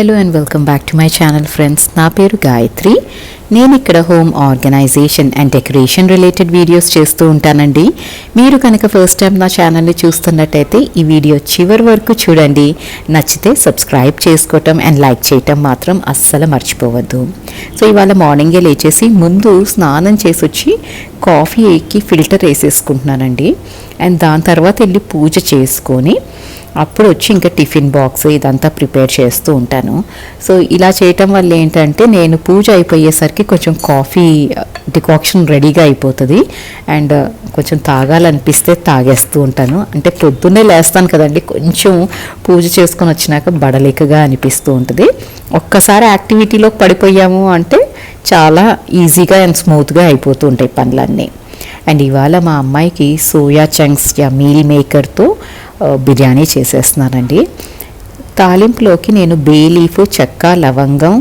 Hello and welcome back to my channel friends. నా పేరు గాయత్రి. నేను ఇక్కడ home organisation and decoration related videos చేస్తూ ఉంటానండి. మీరు కనుక ఫస్ట్ టైం నా ఛానల్ని చూస్తున్నట్టయితే ఈ వీడియో చివరి వరకు చూడండి. నచ్చితే సబ్స్క్రైబ్ చేసుకోవటం అండ్ లైక్ చేయటం మాత్రం అస్సలు మర్చిపోవద్దు. సో ఇవాళ మార్నింగే లేచేసి ముందు స్నానం చేసి వచ్చి కాఫీకి ఫిల్టర్ వేసేసుకుంటున్నానండి. అండ్ దాని తర్వాత వెళ్ళి పూజ చేసుకొని అప్పుడు వచ్చి ఇంకా టిఫిన్ బాక్స్ ఇదంతా ప్రిపేర్ చేస్తూ ఉంటాను. సో ఇలా చేయటం వల్ల ఏంటంటే నేను పూజ అయిపోయేసరికి కొంచెం కాఫీ డికాక్షన్ రెడీగా అయిపోతుంది. అండ్ కొంచెం తాగాలనిపిస్తే తాగేస్తూ ఉంటాను. అంటే పొద్దున్నే లేస్తాను కదండి కొంచెం పూజ చేసుకొని వచ్చినాక బడలికగా అనిపిస్తూ ఉంటుంది. ఒక్కసారి యాక్టివిటీలోకి పడిపోయాము అంటే చాలా ఈజీగా అండ్ స్మూత్గా అయిపోతూ ఉంటాయి పనులన్నీ. అండ్ ఇవాళ మా అమ్మాయికి సోయా చంక్స్ మీల్ మేకర్తో బిర్యానీ చేసేస్తున్నానండి. తాలింపులోకి నేను బే లీఫ్ చెక్క లవంగం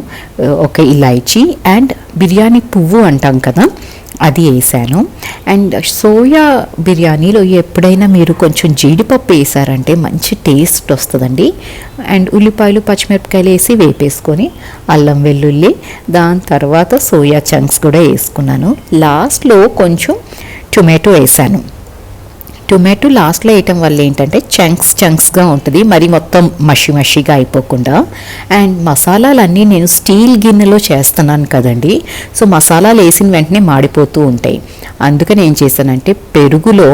ఒక ఇలైచి అండ్ బిర్యానీ పువ్వు అంటాం కదా అది వేసాను. అండ్ సోయా బిర్యానీలో ఎప్పుడైనా మీరు కొంచెం జీడిపప్పు వేసారంటే మంచి టేస్ట్ వస్తుందండి. అండ్ ఉల్లిపాయలు పచ్చిమిరపకాయలు వేసి వేపేసుకొని అల్లం వెల్లుల్లి దాని తర్వాత సోయా చంక్స్ కూడా వేసుకున్నాను. లాస్ట్లో కొంచెం టొమాటో వేసాను. టొమాటో లాస్ట్లో వేయటం వల్ల ఏంటంటే చంక్స్ చంక్స్గా ఉంటుంది. మరి మొత్తం మషి మషిగా అయిపోకుండా. అండ్ మసాలాలన్నీ నేను స్టీల్ గిన్నెలో చేస్తున్నాను కదండి. సో మసాలాలు వేసిన వెంటనే మాడిపోతూ ఉంటాయి. అందుకని ఏం చేశానంటే పెరుగులో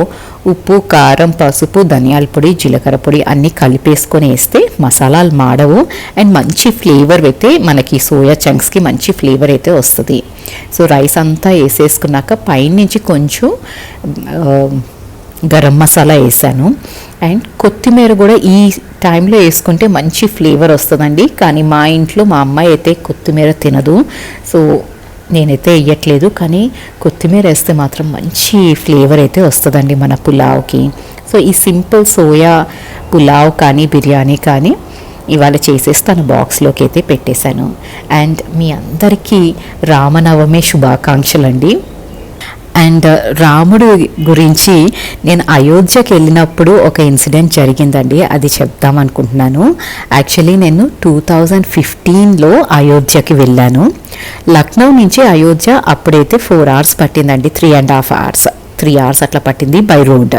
ఉప్పు కారం పసుపు ధనియాల పొడి జీలకర్ర పొడి అన్నీ కలిపేసుకొని వేస్తే మసాలాలు మాడవు. అండ్ మంచి ఫ్లేవర్ అయితే మనకి సోయా చంక్స్కి మంచి ఫ్లేవర్ అయితే వస్తుంది. సో రైస్ అంతా వేసేసుకున్నాక పైనుంచి కొంచెం గరం మసాలా వేసాను. అండ్ కొత్తిమీర కూడా ఈ టైంలో వేసుకుంటే మంచి ఫ్లేవర్ వస్తుందండి. కానీ మా ఇంట్లో మా అమ్మాయి అయితే కొత్తిమీర తినదు. సో నేనైతే వేయట్లేదు. కానీ కొత్తిమీర వేస్తే మాత్రం మంచి ఫ్లేవర్ అయితే వస్తుందండి మన పులావ్కి. సో ఈ సింపుల్ సోయా పులావ్ కానీ బిర్యానీ కానీ ఇవాళ చేసేసి తన బాక్స్లోకి అయితే పెట్టేశాను. అండ్ మీ అందరికీ రామనవమి శుభాకాంక్షలు అండి అండ్ రాముడు గురించి నేను అయోధ్యకి వెళ్ళినప్పుడు ఒక ఇన్సిడెంట్ జరిగిందండి అది చెప్దాం అనుకుంటున్నాను. యాక్చువల్లీ నేను టూ థౌజండ్ ఫిఫ్టీన్లో అయోధ్యకి వెళ్ళాను. లక్నో నుంచి అయోధ్య అప్పుడైతే ఫోర్ అవర్స్ పట్టిందండి three and half hours. Three hours అట్లా పట్టింది బై రోడ్.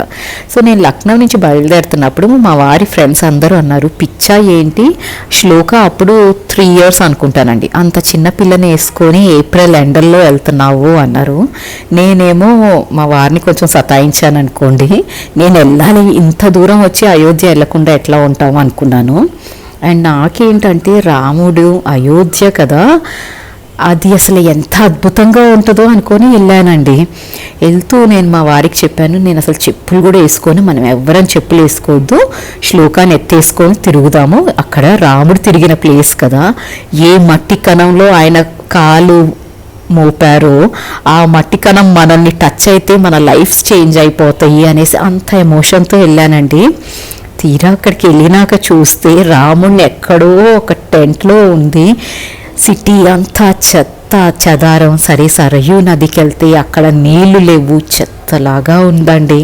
సో నేను లక్నో నుంచి బయలుదేరుతున్నప్పుడు మా వారి ఫ్రెండ్స్ అందరూ అన్నారు పిచ్చా ఏంటి? శ్లోక అప్పుడు త్రీ ఇయర్స్ అనుకుంటానండి. అంత చిన్న పిల్లని వేసుకొని ఏప్రిల్ ఎండల్లో వెళ్తున్నావు అన్నారు. నేనేమో మా వారిని కొంచెం సతాయించాను అనుకోండి. నేను వెళ్ళాలి ఇంత దూరం వచ్చి అయోధ్య వెళ్ళకుండా ఎట్లా ఉంటాము అనుకున్నాను. అండ్ నాకేంటంటే రాముడు అయోధ్య కదా అది అసలు ఎంత అద్భుతంగా ఉంటుందో అనుకొని వెళ్ళానండి. వెళ్తూ నేను మా వారికి చెప్పాను నేను అసలు చెప్పులు కూడా వేసుకొని మనం ఎవ్వరం చెప్పులు వేసుకోవద్దు. శ్లోకాన్ని ఎత్తేసుకొని తిరుగుదాము. అక్కడ రాముడు తిరిగిన ప్లేస్ కదా. ఏ మట్టి కణంలో ఆయన కాలు మోపారో ఆ మట్టి కణం మనల్ని టచ్ అయితే మన లైఫ్స్ చేంజ్ అయిపోతాయి అనేసి అంత ఎమోషన్తో వెళ్ళానండి. తీరా అక్కడికి వెళ్ళినాక చూస్తే రాముడిని ఎక్కడో ఒక టెంట్లో ఉంది. సిటీ అంతా చెత్త చెదారం సరే సరయూ నదికి వెళ్తే అక్కడ నీళ్ళు లేవు చెత్త. చెత్తలాగా ఉందండి.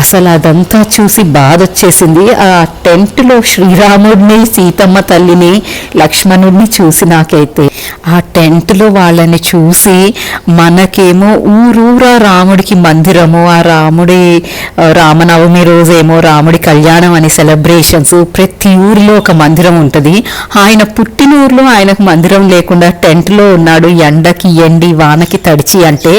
అసలు అదంతా చూసి బాధ వచ్చేసింది ఆ టెంట్లో శ్రీరాముడిని సీతమ్మ తల్లిని లక్ష్మణుడిని చూసి నాకైతే ఆ టెంట్లో వాళ్ళని చూసి మనకేమో ఊరూరా రాముడికి మందిరము ఆ రాముడి రామనవమి రోజేమో రాముడి కళ్యాణం అని సెలబ్రేషన్స్ ప్రతి ఊరిలో ఒక మందిరం ఉంటుంది. ఆయన పుట్టిన ఊరిలో ఆయనకు మందిరం లేకుండా టెంట్లో ఉన్నాడు. ఎండకి ఎండి వానకి తడిచి అంటే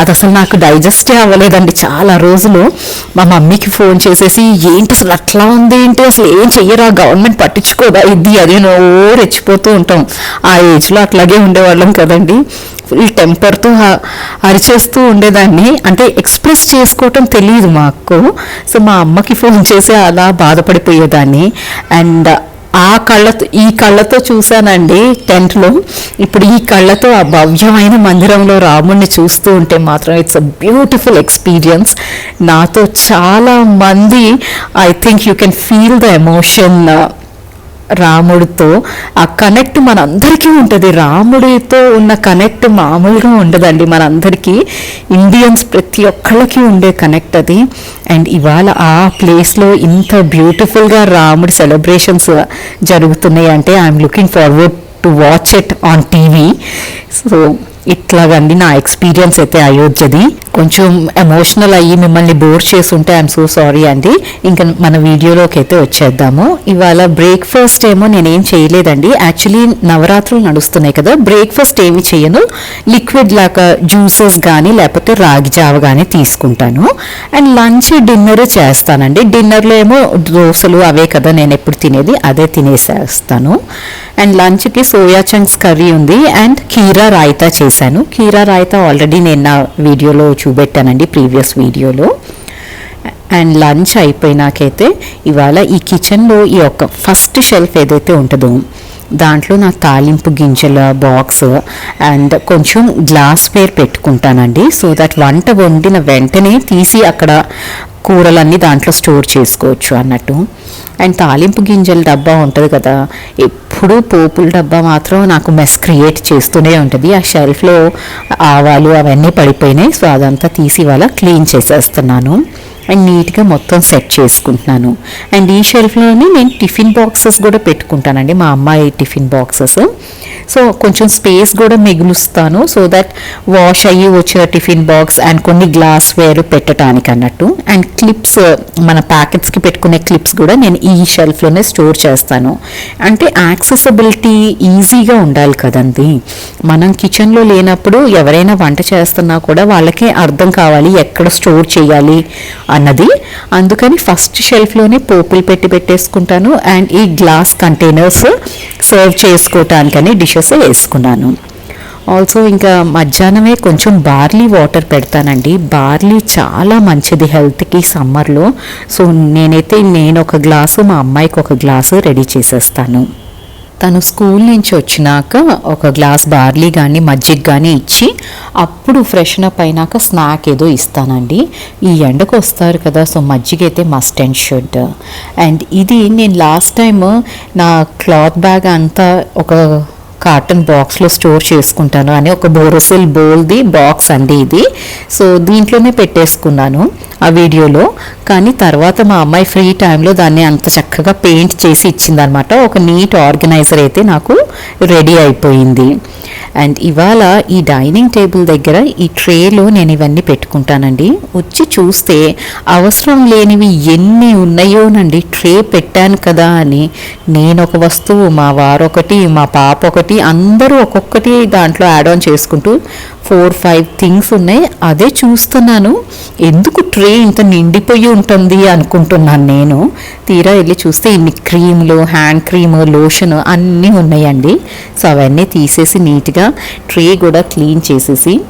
అది అసలు నాకు డైజెస్ట్ అవ్వలేదండి. చాలా రోజులు మా మమ్మీకి ఫోన్ చేసేసి ఏంటి అసలు అట్లా ఉంది? ఏంటి? అసలు ఏం చెయ్యరా? గవర్నమెంట్ పట్టించుకోదా? ఇది అది ఓ రెచ్చిపోతూ ఉంటాం. ఆ ఏజ్లో అట్లాగే ఉండేవాళ్ళం కదండి. ఫుల్ టెంపర్తో అరిచేస్తూ ఉండేదాన్ని. అంటే ఎక్స్ప్రెస్ చేసుకోవటం తెలియదు మాకు. సో మా అమ్మకి ఫోన్ చేసి అలా బాధపడిపోయేదాన్ని. అండ్ ఆ కళ్ళతో ఈ కళ్ళతో చూశానండి టెంట్లో. ఇప్పుడు ఈ కళ్ళతో ఆ భవ్యమైన మందిరంలో రాముడిని చూస్తూ ఉంటే మాత్రం ఇట్స్ అ బ్యూటిఫుల్ ఎక్స్పీరియన్స్ నాతో చాలా మంది I think you can feel the emotion రాముడితో ఆ కనెక్ట్ మనందరికీ ఉంటుంది. రాముడితో ఉన్న కనెక్ట్ మామూలుగా ఉండదండి. మనందరికీ ఇండియన్స్ ప్రతి ఒక్కళ్ళకి ఉండే కనెక్ట్ అది. అండ్ ఇవాళ ఆ ప్లేస్లో ఇంత బ్యూటిఫుల్గా రాముడి సెలబ్రేషన్స్ జరుగుతున్నాయి. అంటే I'm looking forward to watch it on TV. So ఇట్లాగండి నా ఎక్స్పీరియన్స్ అయితే అయోధ్యది. కొంచెం ఎమోషనల్ అయ్యి మిమ్మల్ని బోర్ చేసి ఉంటే ఐఎమ్ సో సారీ అండి. ఇంకా మన వీడియోలోకి అయితే వచ్చేద్దాము. ఇవాళ బ్రేక్ఫాస్ట్ ఏమో నేనేం చేయలేదండి. యాక్చువల్లీ నవరాత్రులు నడుస్తున్నాయి కదా. బ్రేక్ఫాస్ట్ ఏమి చేయను. లిక్విడ్ లాగా జ్యూసెస్ కానీ లేకపోతే రాగి జావ కానీ తీసుకుంటాను. అండ్ లంచ్ డిన్నర్ చేస్తానండి. డిన్నర్లో ఏమో దోశలు అవే కదా నేను ఎప్పుడు తినేది అదే తినేసేస్తాను. అండ్ లంచ్కి సోయా చంక్స్ కర్రీ ఉంది. అండ్ కీరా రాయితా చేశాను. కీరా రాయిత ఆల్రెడీ నేను నా వీడియోలో చూపెట్టానండి ప్రీవియస్ వీడియోలో. అండ్ లంచ్ అయిపోయినాకైతే ఇవాళ ఈ కిచెన్లో ఈ యొక్క ఫస్ట్ షెల్ఫ్ ఏదైతే ఉంటుందో దాంట్లో నా తాలింపు గింజల బాక్స్ అండ్ కొంచెం గ్లాస్ వేర్ పెట్టుకుంటానండి. సో దట్ వంట వండిన వెంటనే తీసి అక్కడ కూరలన్నీ దాంట్లో స్టోర్ చేసుకోవచ్చు అన్నట్టు. అండ్ తాలింపు గింజల డబ్బా ఉంటుంది కదా ఎప్పుడూ పోపుల డబ్బా మాత్రం నాకు మెస్ క్రియేట్ చేస్తూనే ఉంటుంది. ఆ షెల్ఫ్లో ఆవాలు అవన్నీ పడిపోయినాయి. సో అదంతా తీసి వాళ్ళ క్లీన్ చేసేస్తున్నాను. అండ్ నీట్గా మొత్తం సెట్ చేసుకుంటున్నాను. అండ్ ఈ షెల్ఫ్లోనే నేను టిఫిన్ బాక్సెస్ కూడా పెట్టుకుంటానండి. మా అమ్మాయి టిఫిన్ బాక్సెస్. సో కొంచెం స్పేస్ కూడా మిగులుస్తాను. సో దట్ వాష్ అయ్యి వచ్చే టిఫిన్ బాక్స్ అండ్ కొన్ని గ్లాస్ వేర్ పెట్టడానికి అన్నట్టు అండ్ క్లిప్స్ మన ప్యాకెట్స్కి పెట్టుకునే క్లిప్స్ కూడా నేను ఈ షెల్ఫ్లోనే స్టోర్ చేస్తాను. అంటే యాక్సెసిబిలిటీ ఈజీగా ఉండాలి కదండి. మనం కిచెన్లో లేనప్పుడు ఎవరైనా వంట చేస్తున్నా కూడా వాళ్ళకి అర్థం కావాలి ఎక్కడ స్టోర్ చేయాలి అన్నది. అందుకని ఫస్ట్ షెల్ఫ్లోనే పోపులు పెట్టి పెట్టేసుకుంటాను. అండ్ ఈ గ్లాస్ కంటైనర్స్ సర్వ్ చేసుకోవటానికని డిషెస్ వేసుకున్నాను. ఆల్సో ఇంకా మధ్యాహ్నమే కొంచెం బార్లీ వాటర్ పెడతానండి. బార్లీ చాలా మంచిది హెల్త్కి సమ్మర్లో సో నేనైతే నేను ఒక గ్లాసు మా అమ్మాయికి ఒక గ్లాసు రెడీ చేసేస్తాను. తను స్కూల్ నుంచి వచ్చినాక ఒక గ్లాస్ బార్లీ కానీ మజ్జిగ కానీ ఇచ్చి అప్పుడు ఫ్రెషన్ అప్ అయినాక స్నాక్ ఏదో ఇస్తానండి. ఈ ఎండకు వస్తారు కదా సో మజ్జిగ అయితే మస్ట్ అండ్ షుడ్ అండ్ ఇది నేను లాస్ట్ టైం నా క్లాత్ బ్యాగ్ అంతా ఒక కాటన్ బాక్స్లో స్టోర్ చేసుకుంటాను అని ఒక బోరోసిల్ బోల్ది బాక్స్ అండి ఇది. సో దీంట్లోనే పెట్టేసుకున్నాను ఆ వీడియోలో. కానీ తర్వాత మా అమ్మాయి ఫ్రీ టైంలో దాన్ని అంత చక్కగా పెయింట్ చేసి ఇచ్చిందనమాట. ఒక నీట్ ఆర్గనైజర్ అయితే నాకు రెడీ అయిపోయింది. అండ్ ఇవాళ ఈ డైనింగ్ టేబుల్ దగ్గర ఈ ట్రేలో నేను ఇవన్నీ పెట్టుకుంటానండి. వచ్చి చూస్తే అవసరం లేనివి ఎన్ని ఉన్నాయోనండి. ట్రే పెట్టాను కదా అని నేను ఒక వస్తువు మా వారు ఒకటి మా పాప ఒకటి అందరూ ఒక్కొక్కటి దాంట్లో యాడ్ ఆన్ చేసుకుంటూ ఫోర్ ఫైవ్ థింగ్స్ ఉన్నాయి. అదే చూస్తున్నాను. ఎందుకు ట్రే ఇంత నిండిపోయి ఉంటుంది అనుకుంటున్నాను నేను? తీరా వెళ్ళి చూస్తే ఇన్ని క్రీములు హ్యాండ్ క్రీమ్ లోషన్ అన్నీ ఉన్నాయండి. సో అవన్నీ తీసేసి నీట్గా ట్రే కూడా క్లీన్ చేసేసి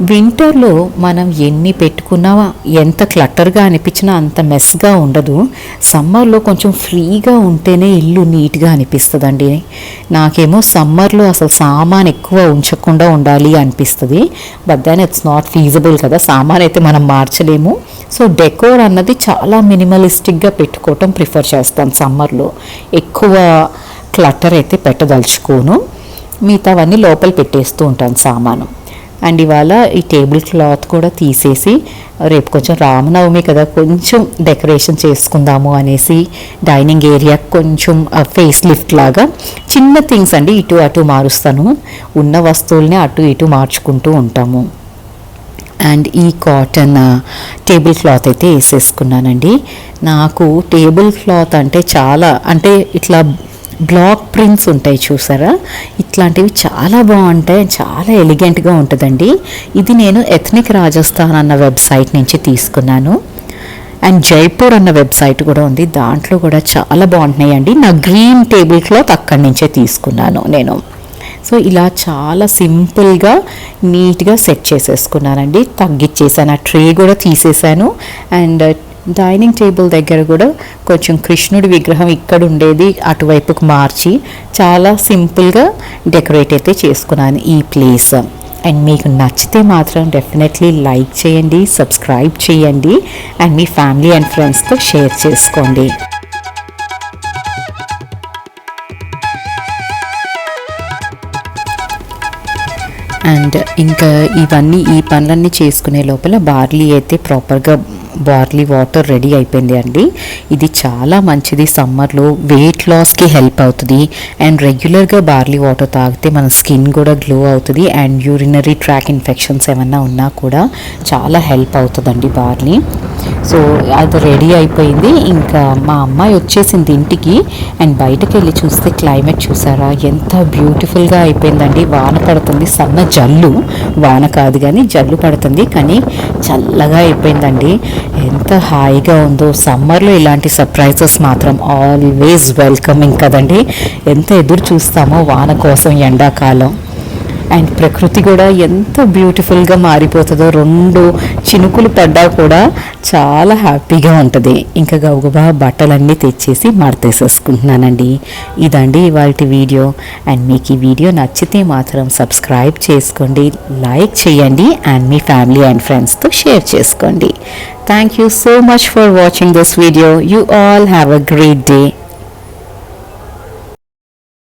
వింటర్లో మనం ఎన్ని పెట్టుకున్నా ఎంత క్లట్టర్గా అనిపించినా అంత మెస్గా ఉండదు. సమ్మర్లో కొంచెం ఫ్రీగా ఉంటేనే ఇల్లు నీట్గా అనిపిస్తుందండి. నాకేమో సమ్మర్లో అసలు సామాన్ ఎక్కువ ఉంచకుండా ఉండాలి అనిపిస్తుంది. But then it's not feasible కదా సామాన్ అయితే మనం మార్చలేము. సో డెకోర్ అన్నది చాలా మినిమలిస్టిక్గా పెట్టుకోవటం ప్రిఫర్ చేస్తాను సమ్మర్లో. ఎక్కువ క్లట్టర్ అయితే పెట్టదలుచుకోను. మిగతావన్నీ లోపల పెట్టేస్తూ ఉంటాను సామాను. అండ్ ఇవాళ ఈ టేబుల్ క్లాత్ కూడా తీసేసి రేపు కొంచెం రామనవమి కదా కొంచెం డెకరేషన్ చేసుకుందాము అనేసి డైనింగ్ ఏరియా కొంచెం ఫేస్ లిఫ్ట్ లాగా చిన్న థింగ్స్ అండి ఇటు అటు మారుస్తాను. ఉన్న వస్తువుల్ని అటు ఇటు మార్చుకుంటూ ఉంటాము. అండ్ ఈ కాటన్ టేబుల్ క్లాత్ అయితే వేసేసుకున్నానండి. నాకు టేబుల్ క్లాత్ అంటే చాలా అంటే ఇట్లా బ్లాక్ ప్రింట్స్ ఉంటాయి చూసారా? ఇట్లాంటివి చాలా బాగుంటాయి చాలా ఎలిగెంట్గా ఉంటుందండి. ఇది నేను ఎథ్నిక్ రాజస్థాన్ అన్న వెబ్సైట్ నుంచి తీసుకున్నాను. అండ్ జైపూర్ అన్న వెబ్సైట్ కూడా ఉంది. దాంట్లో కూడా చాలా బాగుంటున్నాయండి. నా గ్రీన్ టేబుల్ క్లాత్ అక్కడి నుంచే తీసుకున్నాను నేను. సో ఇలా చాలా సింపుల్గా నీట్గా సెట్ చేసేసుకున్నానండి. తగ్గిచ్చేసాను. ఆ ట్రే కూడా తీసేసాను. అండ్ డైనింగ్ టేబుల్ దగ్గర కూడా కొంచెం కృష్ణుడి విగ్రహం ఇక్కడ ఉండేది అటువైపుకు మార్చి చాలా సింపుల్గా డెకరేట్ అయితే చేసుకున్నాను ఈ ప్లేస్. అండ్ మీకు నచ్చితే మాత్రం డెఫినెట్లీ లైక్ చేయండి సబ్స్క్రైబ్ చేయండి అండ్ మీ ఫ్యామిలీ అండ్ ఫ్రెండ్స్తో షేర్ చేసుకోండి. అండ్ ఇంకా ఇవన్నీ ఈ పనులన్నీ చేసుకునే లోపల బార్లీ అయితే ప్రాపర్గా బార్లీ వాటర్ రెడీ అయిపోయింది అండి. ఇది చాలా మంచిది. సమ్మర్లో వెయిట్ లాస్కి హెల్ప్ అవుతుంది. అండ్ రెగ్యులర్గా బార్లీ వాటర్ తాగితే మన స్కిన్ కూడా గ్లో అవుతుంది. అండ్ యూరినరీ ట్రాక్ ఇన్ఫెక్షన్స్ ఏమన్నా ఉన్నా కూడా చాలా హెల్ప్ అవుతుందండి బార్లీ సో అది రెడీ అయిపోయింది. ఇంకా మా అమ్మాయి వచ్చేసింది ఇంటికి. అండ్ బయటకు వెళ్ళి చూస్తే క్లైమేట్ చూసారా? ఎంత బ్యూటిఫుల్గా అయిపోయిందండి. వాన పడుతుంది. సన్న జల్లు. వాన కాదు కానీ జల్లు పడుతుంది. కానీ చల్లగా అయిపోయిందండి. ఎంత హాయిగా ఉందో సమ్మర్లో ఇలాంటి సర్ప్రైజెస్ మాత్రం ఆల్వేస్ వెల్కమింగ్ కదండి. ఎంత ఎదురు చూస్తామో వాన కోసం ఎండాకాలం. అండ్ ప్రకృతి కూడా ఎంత బ్యూటిఫుల్గా మారిపోతుందో రెండు చినుకులు పడ్డా కూడా చాలా హ్యాపీగా ఉంటుంది. ఇంకా గబగబా బట్టలన్నీ తెచ్చేసి మడతేసేసుకుంటున్నానండి. ఇదండి ఇవాళ వీడియో. అండ్ మీకు ఈ వీడియో నచ్చితే మాత్రం సబ్స్క్రైబ్ చేసుకోండి లైక్ చేయండి అండ్ మీ ఫ్యామిలీ అండ్ ఫ్రెండ్స్తో షేర్ చేసుకోండి. Thank you so much for watching this video. You all have a great day.